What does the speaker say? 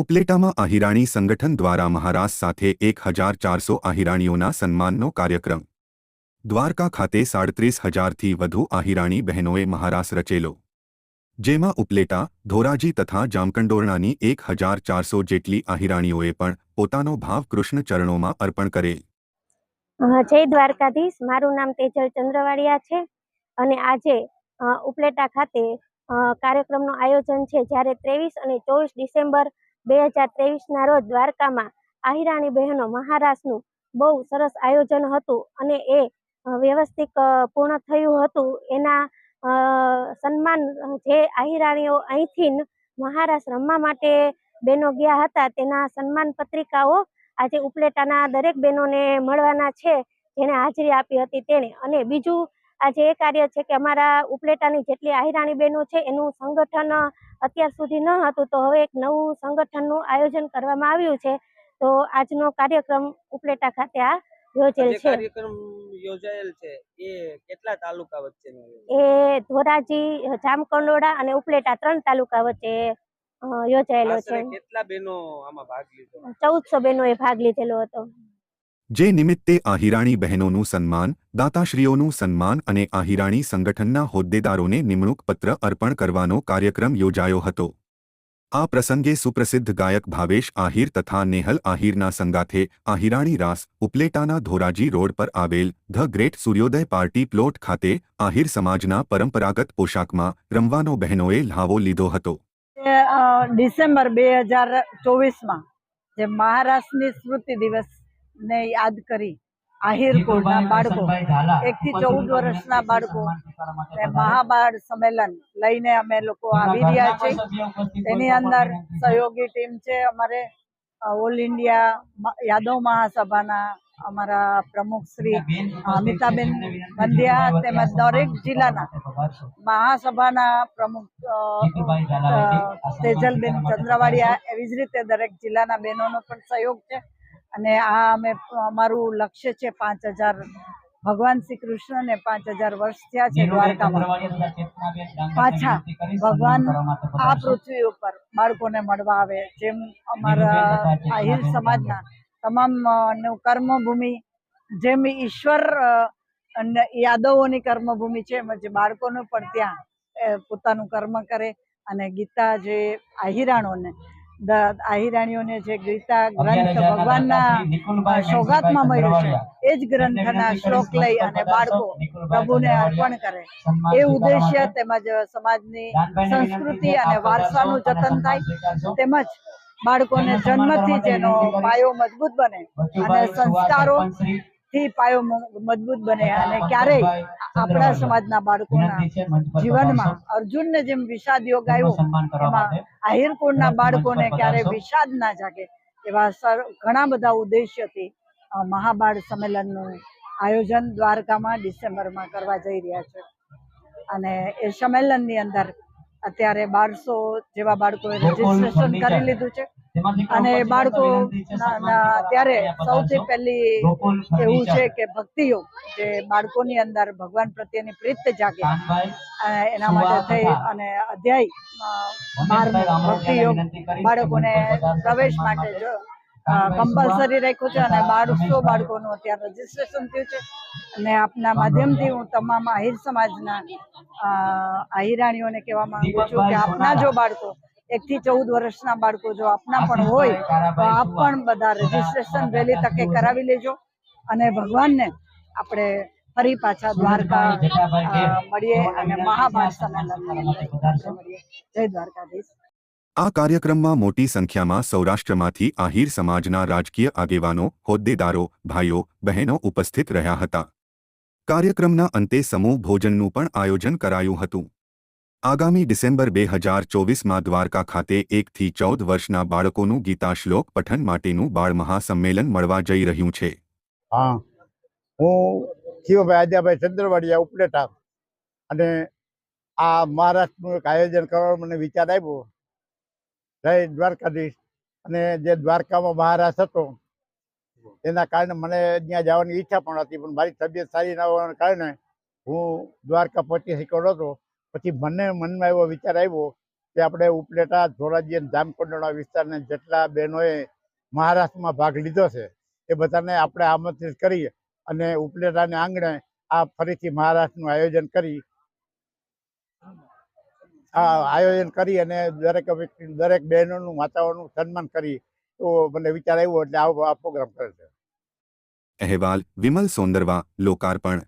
ઉપલેટામાં આહિરાણી સંગઠન દ્વારા મહારાજ સાથે એક હજાર ચારસો આહિરાણીઓના સન્માનનો કાર્યક્રમ. દ્વારકા ખાતે સાડત્રીસ હજારથી વધુ આહિરાણી બહેનોએ મહારાસ રચેલો. જેમાં ઉપલેટા, ધોરાજી તથા જામકંડોરણાની એક હજાર ચારસો જેટલી આહિરાણીઓએ પણ પોતાનો ભાવ કૃષ્ણ ચરણોમાં અર્પણ કરેલ. જય દ્વારકાધીશ. મારું નામ તેજલ ચંદ્રવાડિયા છે અને આજે ઉપલેટા ખાતે કાર્યક્રમનું આયોજન છે. જ્યારે ત્રેવીસ અને ચોવીસ ડિસેમ્બર બે હજાર ત્રેવીસના રોજ દ્વારકામાં આહિરાણી બહેનો મહારાસનું બહુ સરસ આયોજન હતું અને એ વ્યવસ્થિત પૂર્ણ થયું હતું. એના સન્માન જે આહિરાણીઓ અહીંથી મહારાષ્ટ્ર રમવા માટે બહેનો ગયા હતા, તેના સન્માન પત્રિકાઓ આજે ઉપલેટાના દરેક બહેનોને મળવાના છે. જેને હાજરી આપી હતી તેણે. અને બીજું આજે એ કાર્ય છે કે અમારા ઉપલેટાની જેટલી આહિરાણી બહેનો છે એનું સંગઠન અત્યાર સુધી ન હતું તો હવે એક નવું સંગઠનનું આયોજન કરવામાં આવ્યું છે. તો આજનો કાર્યક્રમ ઉપલેટા ખાતે આ યોજેલ છે. કાર્યક્રમ યોજાયેલ છે એ કેટલા તાલુકા વચ્ચેનો એ ધોરાજી જામકંડોળા અને ઉપલેટા ત્રણ તાલુકા વચ્ચે યોજાયેલો છે. કેટલા બહેનો આમાં ભાગ લીધો? ચૌદસો બહેનોએ ભાગ લીધેલો હતો. જે નિમિત્તે આહિરાણી બહેનોનું સન્માન, દાતાશ્રીઓનું સન્માન અને આહિરાણી સંગઠનના હોદ્દેદારોને નિમણૂક પત્ર અર્પણ કરવાનો કાર્યક્રમ યોજાયો હતો. આ પ્રસંગે સુપ્રસિદ્ધ ગાયક ભાવેશ આહિર તથા નેહલ આહિરના સંગાથે આહિરાણી રાસ, ઉપલેટાના ધોરાજી રોડ પર આવેલ the great Suryoday party plot ખાતે આહિર સમાજના પરંપરાગત પોશાકમાં રમવાનો બહેનોએ લહાવો લીધો હતો. ડિસેમ્બર બે હજાર ચોવીસમાં જે મહારાષ્ટ્રની સ્મૃતિ દિવસને યાદ કરી. આહિર કુળના બાળકો એકથી ચૌદ વર્ષના બાળકો ને મહાબાળ સંમેલન લઈને અમે લોકો આવી રહ્યા છીએ. તેની અંદર સહયોગી ટીમ છે અમારે ઓલ ઇન્ડિયા યાદવ મહાસભાના અમારા પ્રમુખ શ્રી અમિતાબેન બંધિયા તેમજ દરેક જિલ્લાના મહાસભાના પ્રમુખ તેજલબેન ચંદ્રવાડિયા એવી જ રીતે દરેક જિલ્લાના બહેનોનો પણ સહયોગ છે. અને આ અમે અમારું લક્ષ્ય છે પાંચ હજાર ભગવાન શ્રી કૃષ્ણને પાંચ હજાર વર્ષ થયા છે દ્વારકામાં. પાછા ભગવાન આ પૃથ્વી ઉપર બાળકોને મળવા આવે જેમ અમારા આહિર સમાજના તમામ કર્મભૂમિ જેમ ઈશ્વર અને યાદવોની કર્મભૂમિ છે એમ જ બાળકોનું પણ ત્યાં પોતાનું કર્મ કરે અને ગીતા જે આહિરાણોને આહિરાણીઓને જે ગીતા ગ્રંથ ભગવાનના સોગાતમાં મળ્યું છે એ જ ગ્રંથના શ્લોક લઈ અને બાળકો પ્રભુને અર્પણ કરે. એ ઉદ્દેશ્ય તેમજ સમાજની સંસ્કૃતિ અને વારસાનું જતન થાય તેમજ બાળકોને જન્મથી જેનો પાયો મજબૂત બને અને સંસ્કારો થી પાયો મજબૂત બને અને ક્યારેય આપણા સમાજના બાળકોના જીવનમાં અર્જુનને જેમ વિષાદ યોગ આવ્યો એમાં આહિર બાળકોને ક્યારેય વિષાદ ના જાગે એવા સર ઘણા બધા ઉદ્દેશ્યથી મહાબાળ સંમેલનનું આયોજન દ્વારકામાં ડિસેમ્બરમાં કરવા જઈ રહ્યા છે. અને એ સંમેલનની અંદર અત્યારે બારસો જેવા બાળકોએ રજીસ્ટ્રેશન કરી લીધું છે. અને બાળકો અત્યારે સૌથી પહેલી એવું છે કે ભક્તિ યોગ જે બાળકોની અંદર ભગવાન પ્રત્યેની પ્રીત જાગે. એના માટે થઈ અને અધ્યાય અ, બારમો ભક્તિ યોગ બાળકોને પ્રવેશ માટે જો કમ્પલસરી રાખ્યું છે અને બારસો બાળકોનું અત્યારે રજીસ્ટ્રેશન થયું છે. અને આપના માધ્યમથી હું તમામ આહિર સમાજના અ, આહિરાણીઓને કહેવા માંગુ છું કે આપના જો બાળકો એકથી ચૌદ વર્ષના બાળકો જો આપના પણ હોય તો આપ પણ બધા રજીસ્ટ્રેશન વહેલી તકે કરાવી લેજો અને ભગવાનને આપણે ફરી પાછા દ્વારકા મળીએ અને મહાભારત જય દ્વારકાધીશ. આ કાર્યક્રમમાં મોટી સંખ્યામાં સૌરાષ્ટ્રમાંથી આહિર સમાજના રાજકીય આગેવાનો હોદ્દેદારો ભાઈઓ બહેનો ઉપસ્થિત રહ્યા હતા. કાર્યક્રમના અંતે સમૂહ ભોજનનું પણ આયોજન કરાયું હતું. આગામી ડિસેમ્બર બે હજાર ચોવીસમાં દ્વારકા ખાતે એકથી ચૌદ વર્ષના બાળકોનું ગીતા શ્લોક પઠન માટેનું બાળ મહાસંમેલન મળવા જઈ રહ્યું છે. હા. હું શિવભાઈ આદ્યાભાઈ ચંદ્રવાડિયા ઉપલેટા. અને આ મહારાષ્ટ્રનું એક આયોજન કરવાનો મને વિચાર આવ્યો. જય દ્વારકાધીશ. અને જે દ્વારકામાં મહારાજ હતો એના કારણે મને ત્યાં જવાની ઈચ્છા પણ હતી, પણ મારી તબિયત સારી ના હોવાના કારણે હું દ્વારકા પહોંચી શક્યો હતો પછી મને મનમાં એવો વિચાર આવ્યો કે આપણે ઉપલેટા, ધોરાજી અને જામકુંડોળા વિસ્તારને જેટલા બહેનોએ મહારાષ્ટ્રમાં ભાગ લીધો છે, એ બધાને આપણે આમંત્રિત કરી અને ઉપલેટાને આંગણે આ ફરીથી મહારાષ્ટ્રનું આયોજન કરી. આ આયોજન કરી અને દરેક વ્યક્તિ દરેક બહેનોનું, માતાઓનું સન્માન કરી તો મને વિચાર આવ્યો એટલે આવો આ પ્રોગ્રામ કરે છે. અહેવાલ વિમલ સોંદરવા લોકાર્પણ.